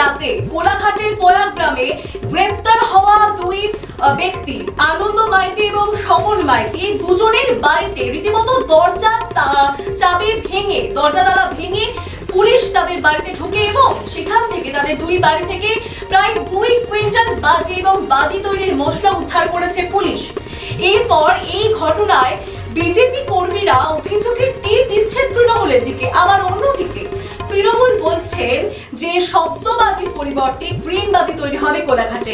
রাতে কোলাঘাটের পোয়াক গ্রামে গ্রেফতার হওয়া দুই ব্যক্তি, আনন্দ মাইতি এবং স্বপন মাইতি দুজনের বাড়িতে রীতিমতো দরজা চাবি ভেঙে দরজা তালা ভেঙে পুলিশ তাদের বাড়িতে ঢুকে এবং সেখান থেকে তাদের দুই বাড়ি থেকে প্রায় দুই কুইন্টাল বাজি এবং বাজি তৈরির মশলা উদ্ধার করেছে পুলিশ। এরপর এই ঘটনায় বিজেপি কর্মীরা অভিযোগের তীর দিচ্ছেন তৃণমূলের দিকে। আবার অন্যদিকে তৃণমূল বলছেন যে শব্দবাজির পরিবর্তে গ্রিন বাজি তৈরি হবে কোলাঘাটে।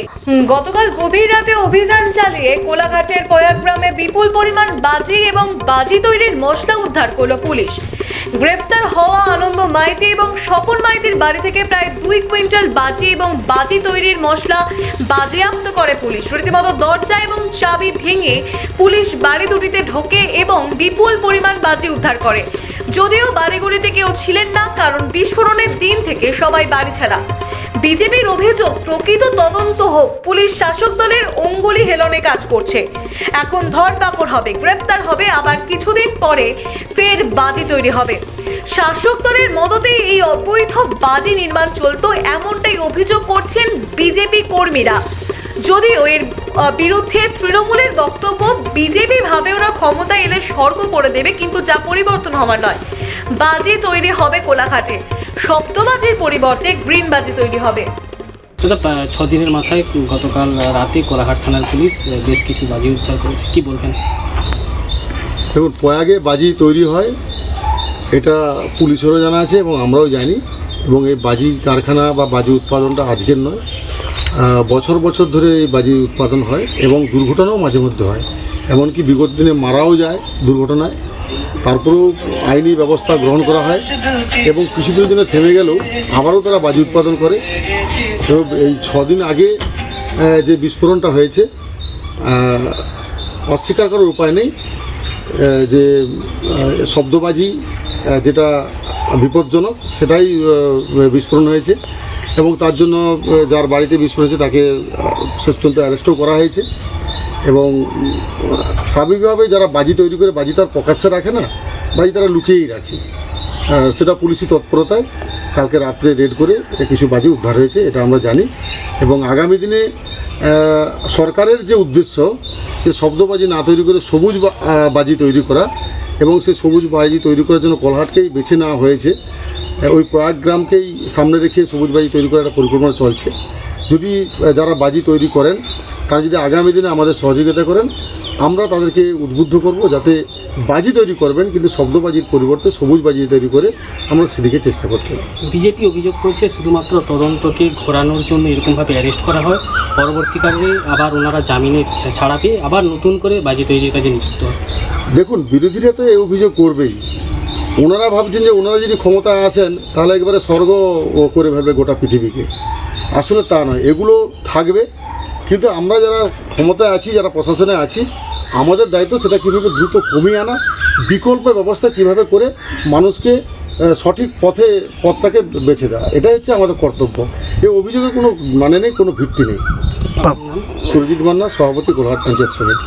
গতকাল গভীর রাতে অভিযান চালিয়ে কোলাঘাটের বিপুল পরিমাণ বাজি এবং বাজি তৈরির মশলা উদ্ধার করল পুলিশ। গ্রেফতার হওয়া আনন্দ মাইতি এবং স্বপন মাইতির বাড়ি থেকে প্রায় দুই কুইন্টাল বাজি এবং বাজি তৈরির মশলা বাজেয়াপ্ত করে পুলিশ। রীতিমতো দরজা এবং চাবি ভেঙে পুলিশ বাড়ি দুটিতে ঢোকে এবং বিপুল পরিমাণ বাজি উদ্ধার করে। যদিও বাড়িগুলিতে কেউ ছিলেন না, কারণ বিস্ফোরণের দিন থেকে সবাই বাড়ি ছাড়া। বিজেপির অভিযোগ, প্রকৃত তদন্ত হোক, পুলিশ শাসক দলের অঙ্গুলি হেলনে কাজ করছে। এখন ধরপাকড় হবে গ্রেফতার হবে, আবার কিছুদিন পরে ফের বাজি তৈরি হবে। শাসক দলের মদতে এই অবৈধ বাজি নির্মাণ চলত, এমনটাই অভিযোগ করছেন বিজেপি কর্মীরা। যদিও এর বিরুদ্ধে তৃণমূলের বক্তব্য বিজেপি ভাবে ওরা ক্ষমতায় এলে স্বর্গ করে দেবে কিন্তু যা পরিবর্তন হওয়ার নয়। বাজি তৈরি হবে কোলাঘাটে। শব্দবাজির পরিবর্তে গ্রিন বাজি তৈরি হবে। দাদা পা- ছ দিনের মাথায় গতকাল রাতে কোলাঘাট থানার পুলিশ বেশ কিছু বাজি উদ্ধার করেছে। কি বলবেন? দেখুন প্রয়াগে বাজি তৈরি হয় এটা পুলিশেরও জানা আছে এবং আমরাও জানি। এবং এই বাজি কারখানা বা বাজি উৎপাদনটা আজকের নয়। বছর বছর ধরে এই বাজি উৎপাদন হয় এবং দুর্ঘটনাও মাঝে মধ্যে হয়। এমনকি বিগত দিনে মারাও যায় দুর্ঘটনায়। তারপরেও আইনি ব্যবস্থা গ্রহণ করা হয় এবং কিছুদিনের জন্য থেমে গেলেও আবারও তারা বাজি উৎপাদন করে। এবং এই ছদিন আগে যে বিস্ফোরণটা হয়েছে অস্বীকার করার উপায় নেই। যে শব্দবাজি যেটা বিপজ্জনক, সেটাই বিস্ফোরণ হয়েছে। এবং তার জন্য যার বাড়িতে বিস্ফোরণ হয়েছে তাকে শেষ পর্যন্ত অ্যারেস্টও করা হয়েছে। এবং স্বাভাবিকভাবে যারা বাজি তৈরি করে, বাজি তার প্রকাশ্যে রাখে না, বাজি তারা লুকিয়েই রাখে। সেটা পুলিশি তৎপরতায় কালকে রাত্রে রেড করে কিছু বাজি উদ্ধার হয়েছে, এটা আমরা জানি। এবং আগামী দিনে সরকারের যে উদ্দেশ্য, যে শব্দবাজি না তৈরি করে সবুজ বাজি তৈরি করা, এবং সেই সবুজ বাজি তৈরি করার জন্য কলহাটকেই বেছে নেওয়া হয়েছে। ওই প্রয়াগ গ্রামকেই সামনে রেখে সবুজ বাজি তৈরি করার একটা পরিকল্পনা চলছে। যদি যারা বাজি তৈরি করেন তারা যদি আগামী দিনে আমাদের সহযোগিতা করেন আমরা তাদেরকে উদ্বুদ্ধ করব যাতে বাজি তৈরি করবেন কিন্তু শব্দবাজির পরিবর্তে সবুজ বাজি তৈরি করে আমরা সেদিকে চেষ্টা করতে বিজেপি অভিযোগ করছে শুধুমাত্র তদন্তকে ঘোরানোর জন্য এরকমভাবে অ্যারেস্ট করা হয়। পরবর্তীকালে আবার ওনারা জামিনে ছাড়া পেয়ে আবার নতুন করে বাজি তৈরির কাজে নিযুক্ত হয় দেখুন বিরোধীরা তো এই অভিযোগ করবেই। ওনারা ভাবছেন যে ওনারা যদি ক্ষমতায় আসেন তাহলে একবারে স্বর্গ করে ফেলবে গোটা পৃথিবীকে। আসলে তা নয় এগুলো থাকবে। কিন্তু আমরা যারা ক্ষমতায় আছি যারা প্রশাসনে আছি আমাদের দায়িত্ব সেটা কীভাবে দ্রুত কমিয়ে আনা বিকল্প ব্যবস্থা কীভাবে করে মানুষকে সঠিক পথে পথটাকে বেছে দেওয়া এটাই হচ্ছে আমাদের কর্তব্য। এই অভিযোগের কোনো মানে নেই কোনো ভিত্তি নেই। সুরজিৎ মান্না সভাপতি গোলহাট পঞ্চায়েত সমিতি।